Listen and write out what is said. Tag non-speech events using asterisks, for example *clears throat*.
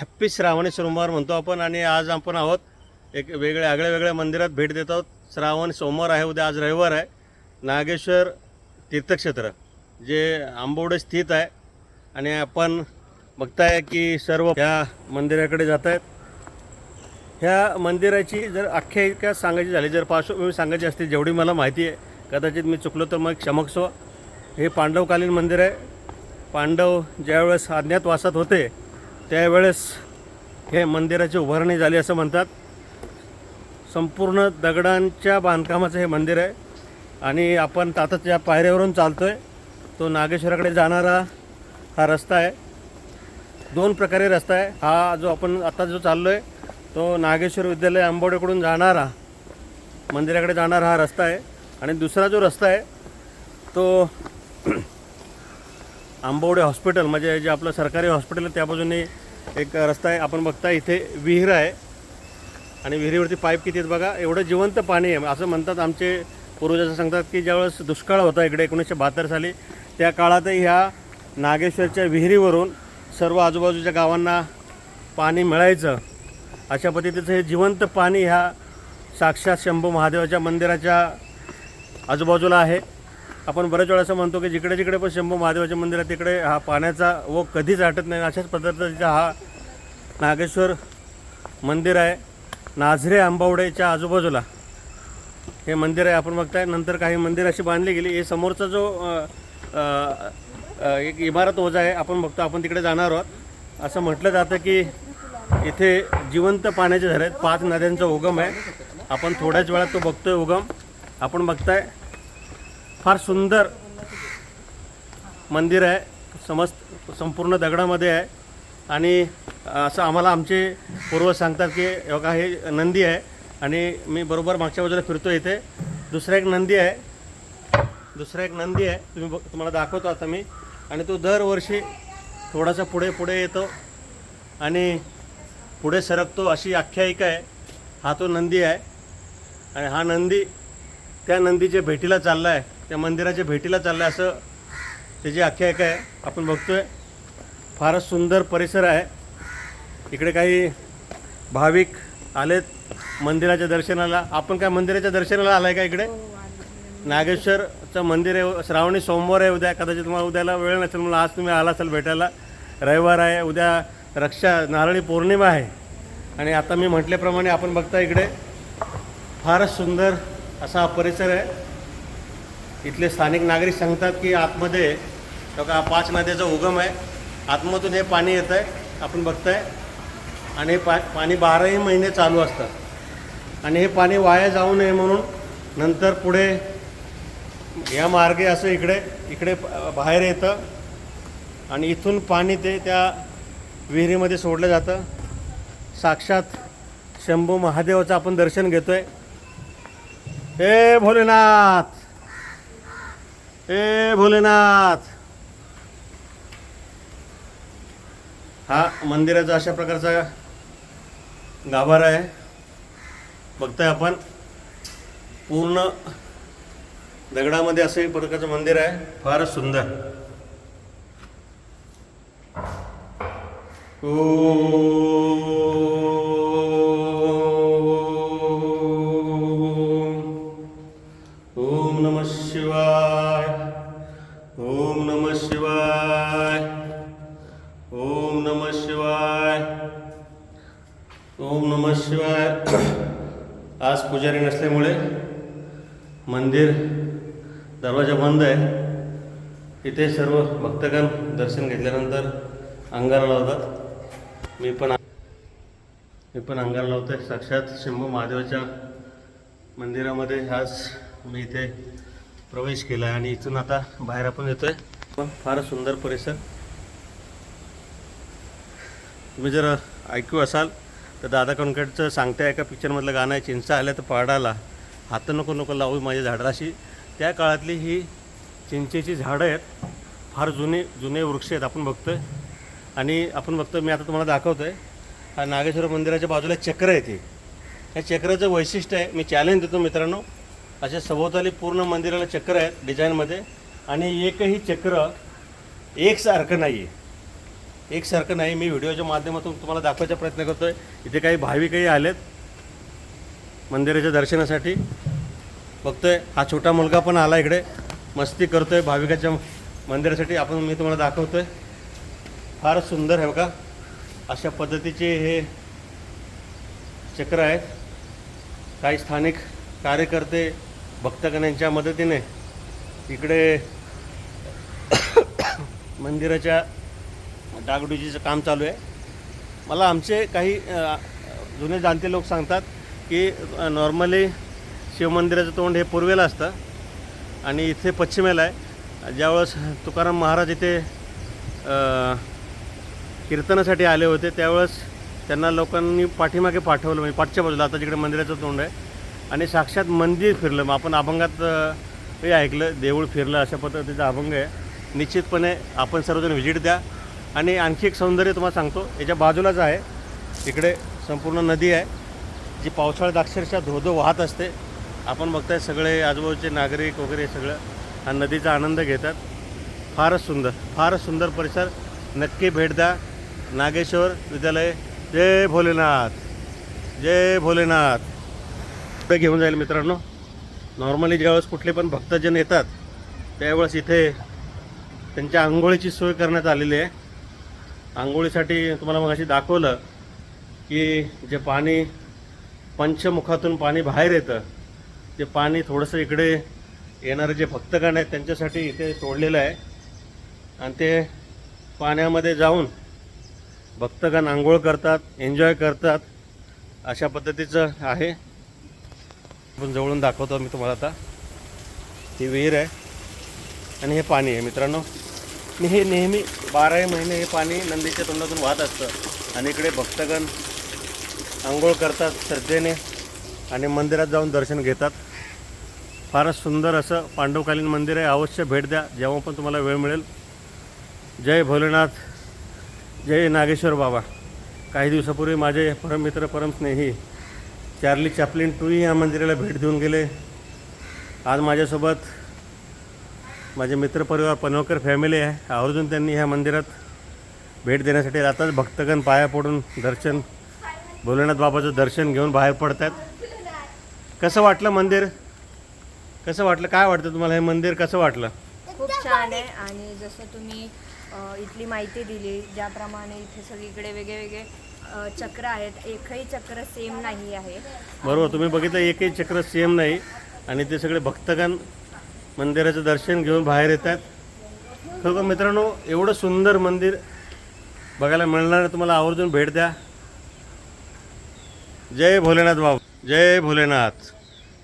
Happy श्रावणी सोमवार म्हणतो आपण आणि आज आपण आहोत एक वेगळ्या आगळ्या वेगळ्या मंदिरात भेट देत आहोत. श्रावण सोमवार आहे उद्या आज रविवार आहे. नागेश्वर तीर्थक्षेत्र जे आंबोडे स्थित आहे. आणि आपण बघताय की सर्व ह्या मंदिराकडे जात आहेत ह्या मंदिराची जर आख्यायिका सांगायची झाली जर पार्श्वभूमी सांगायची असतील जेवढी मला माहिती आहे कदाचित मी चुकलो तर मग क्षमस्व हे पांडवकालीन मंदिर आहे. पांडव ज्यावेळेस अज्ञातवासात होते त्यावेळेस हे मंदिराची उभारणी झाली असं म्हणतात. संपूर्ण दगडांच्या बांधकामाचं हे मंदिर आहे. आणि आपण आता त्या पायऱ्यावरून चालतो आहे तो नागेश्वराकडे जाणारा हा रस्ता आहे. दोन प्रकारे रस्ता आहे. हा जो आपण आता जो चाललो आहे तो नागेश्वर विद्यालय आंबोडेकडून जाणारा मंदिराकडे जाणारा हा रस्ता आहे. आणि दुसरा जो रस्ता आहे तो *clears throat* आंबोडे हॉस्पिटल म्हणजे जे आपलं सरकारी हॉस्पिटल आहे त्या बाजूने एक रस्ता आहे आपण बघता इथे विहीर आहे. आणि विहिरीवरती पाईप किती आहेत बघा एवढं जिवंत पाणी आहे. असं म्हणतात आमचे पूर्वज असं सांगतात की ज्यावेळेस दुष्काळ होता इकडे एकोणीसशे बहात्तर साली त्या काळातही ह्या नागेश्वरच्या विहिरीवरून सर्व आजूबाजूच्या गावांना पाणी मिळायचं. अशा पद्धतीचं हे जिवंत पाणी ह्या साक्षात शंभू महादेवाच्या मंदिराच्या आजूबाजूला आहे. आपण बऱ्याच वेळा असं म्हणतो की जिकडे जिकडे पण शंभू महादेवाच्या मंदिर आहे तिकडे हा पाण्याचा व कधीच आटत नाही. अशाच पद्धतीचा हा नागेश्वर मंदिर आहे. नाझरे आंबावडेच्या आजूबाजूला. हे मंदिर आहे आपण बघताय. नंतर काही मंदिर अशी बांधली गेली. हे समोरचा जो एक इमारत ओझा आहे आपण बघतो. आपण तिकडे जाणार आहोत. असं म्हटलं जातं की इथे जिवंत पाण्याचे झरे आहेत. पाच नद्यांचा उगम आहे. आपण थोड्याच वेळात तो बघतोय उगम. आपण बघताय फार सुंदर मंदिर आहे. समस्त संपूर्ण दगडामध्ये आहे. आणि असं आम्हाला आमचे पूर्वज सांगतात की बघा हे नंदी आहे. आणि मी बरोबर मागच्या बाजूला फिरतो इथे. दुसरा एक नंदी आहे. दुसरा एक नंदी आहे. तुम्ही बघ तुम्हाला दाखवतो आता मी. आणि तो दरवर्षी थोडासा पुढे पुढे येतो. आणि पुढे सरकतो अशी आख्यायिका आहे. हा तो नंदी आहे. आणि हा नंदी त्या नंदीच्या भेटीला चालला आहे त्या मंदिराच्या भेटीला चाललं आहे असं त्याची आख्यायिका आहे. आपण बघतोय. फारच सुंदर परिसर आहे. इकडे काही भाविक आलेत मंदिराच्या दर्शनाला. आपण काय मंदिराच्या दर्शनाला आलाय का इकडे? नागेश्वरचं मंदिर आहे. श्रावणी सोमवार आहे उद्या. कदाचित तुम्हाला उद्याला वेळ नसेल मला आज तुम्ही आला असाल भेटायला. रविवार आहे. उद्या रक्षा नारळी पौर्णिमा आहे. आणि आता मी म्हटल्याप्रमाणे आपण बघता इकडे. फारच सुंदर असा परिसर आहे. इथले स्थानिक नागरिक सांगतात की आतमध्ये बघा हा पाच नद्याचा उगम आहे आतमधून हे पाणी येतं आहे आपण बघताय. आणि हे पा पाणी बाराही महिने चालू असतं आणि हे पाणी वाया जाऊ नये म्हणून नंतर पुढे या मार्गे असं इकडे इकडे बाहेर येतं. आणि इथून पाणी ते त्या विहिरीमध्ये सोडलं जातं. साक्षात शंभू महादेवाचं आपण दर्शन घेतो आहे हे भोलेनाथ! ए भोलेनाथ. हा मंदिराचा अशा प्रकारचा गाभारा आहे. बघताय आपण. पूर्ण दगडामध्ये असं एक प्रकारचं मंदिर आहे. फारच सुंदर. ओ. ओम नमः शिवाय। आज पुजारी नसल्यामुळे मंदिर दरवाजा बंद आहे. इथे सर्व भक्तगण दर्शन घेतल्यानंतर अंगारा लावतात. मी पण मी पण अंगारा आहे साक्षात शंभू महादेवाच्या मंदिरामध्ये आज मी इथे प्रवेश केला आहे आणि इथून आता बाहेर आपण आहे पण फारच सुंदर परिसर. तुम्ही जर ऐकू असाल. तर दादा कणकडचं सांगते एका पिक्चरमधलं गाणं आहे चिंचा आल्या तर पाडाला. हात नको नको लावू माझ्या झाडाशी. त्या काळातली ही चिंचेची झाडं आहेत फार जुने जुने वृक्ष आहेत आपण बघतोय. आणि आपण बघतोय मी आता तुम्हाला दाखवतो आहे हा नागेश्वर मंदिराच्या बाजूला चक्र आहे ती. ह्या चक्राचं वैशिष्ट्य आहे मी चॅलेंज देतो मित्रांनो. अशा सभोवताली पूर्ण मंदिराला चक्र आहेत डिझाईनमध्ये आणि एकही चक्र एकसारखं नाही आहे एकसारखं नाही. मी व्हिडिओच्या माध्यमातून तुम्हाला दाखवायचा प्रयत्न करतो आहे इथे काही भाविकही आलेत मंदिराच्या दर्शनासाठी. बघतोय हा छोटा मुलगा पण आला इकडे. मस्ती करतोय भाविकाच्या मंदिरासाठी. आपण मी तुम्हाला दाखवतोय. फार सुंदर आहे बघा. अशा पद्धतीचे हे चक्र आहेत. काही स्थानिक कार्यकर्ते भक्तगणांच्या मदतीने इकडे मंदिराच्या डागडुजीचं काम चालू आहे. मला आमचे काही जुने जाणते लोक सांगतात की नॉर्मली शिवमंदिराचं तोंड हे पूर्वेला असतं आणि इथे पश्चिमेला आहे. ज्यावेळेस तुकाराम महाराज इथे कीर्तनासाठी आले होते त्यावेळेस त्यांना लोकांनी पाठीमागे पाठवलं म्हणजे पाठच्या बाजूला आता जिकडे मंदिराचं तोंड आहे. आणि साक्षात मंदिर फिरलं मग आपण अभंगात हे ऐकलं देऊळ फिरलं अशा पद्धतीचा अभंग आहे. निश्चितपणे आपण सर्वजण व्हिजिट द्या. आणि आणखी एक सौंदर्य तुम्हाला सांगतो याच्या बाजूलाच आहे इकडे संपूर्ण नदी आहे जी पावसाळ्यात अक्षरशः धोधो वाहत असते. आपण बघताय सगळे आजूबाजूचे नागरिक वगैरे सगळं हा नदीचा आनंद घेतात. फारच सुंदर फारच सुंदर परिसर. नक्की भेट द्या. नागेश्वर विद्यालय. जय भोलेनाथ. जय भोलेनाथ. पुढे घेऊन जाईल मित्रांनो. नॉर्मली ज्यावेळेस कुठले पण भक्तजन येतात त्यावेळेस इथे त्यांच्या आंघोळीची सोय करण्यात आलेली आहे. आंघोळीसाठी तुम्हाला मग अशी दाखवलं की जे पाणी पंचमुखातून पाणी बाहेर येतं ते पाणी थोडंसं इकडे येणारे जे भक्तगण आहेत त्यांच्यासाठी इथे सोडलेलं आहे. आणि ते पाण्यामध्ये जाऊन भक्तगण आंघोळ करतात एन्जॉय करतात अशा पद्धतीचं आहे. आपण जवळून दाखवतो मी तुम्हाला आता. ही विहीर आहे. आणि हे पाणी आहे मित्रांनो. आणि हे नेहमी बाराही महिने हे पाणी नंदीच्या तोंडातून वाहत असतं. आणि इकडे भक्तगण आंघोळ करतात श्रद्धेने आणि मंदिरात जाऊन दर्शन घेतात. फारच सुंदर असं पांडवकालीन मंदिर आहे. अवश्य भेट द्या. जेव्हा पण तुम्हाला वेळ मिळेल. जय भोलेनाथ. जय नागेश्वर बाबा. काही दिवसापूर्वी माझे परममित्र परमस्नेही चार्ली चॅपलिन टूही या मंदिराला भेट देऊन गेले. आज माझ्यासोबत माझे मित्रपरिवार पनवकर फॅमिली आहे. आवर्जून त्यांनी ह्या मंदिरात भेट देण्यासाठी आताच भक्तगण पाया पडून दर्शन भोलेनाथ बाबाचं दर्शन घेऊन बाहेर पडतात. कसं वाटलं मंदिर? कसं वाटलं? काय वाटतं तुम्हाला हे मंदिर कसं वाटलं? खूप छान आहे आणि जसं तुम्ही अ, इथली माहिती दिली ज्याप्रमाणे इथे सगळीकडे वेगळे वेगळे अ, चक्र आहेत. एकही चक्र सेम नाही आहे. बरोबर तुम्ही बघितलं एकही चक्र सेम नाही. आणि ते सगळे भक्तगण मंदिराचं दर्शन घेऊन बाहेर येतात. खरोखर मित्रांनो एवढं सुंदर मंदिर बघायला मिळणार तुम्हाला आवर्जून भेट द्या. जय भोलेनाथ बाबा. जय भोलेनाथ.